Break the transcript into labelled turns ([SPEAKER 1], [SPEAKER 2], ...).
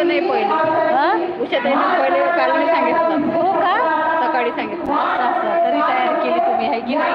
[SPEAKER 1] सांगितलं नाही पहिले.
[SPEAKER 2] हां?
[SPEAKER 1] उषाताईनं पहिले काल मी सांगितलं.
[SPEAKER 2] हो का?
[SPEAKER 1] सकाळी सांगितलं.
[SPEAKER 2] असं तरी तयार केली तुम्ही आहे की नाही?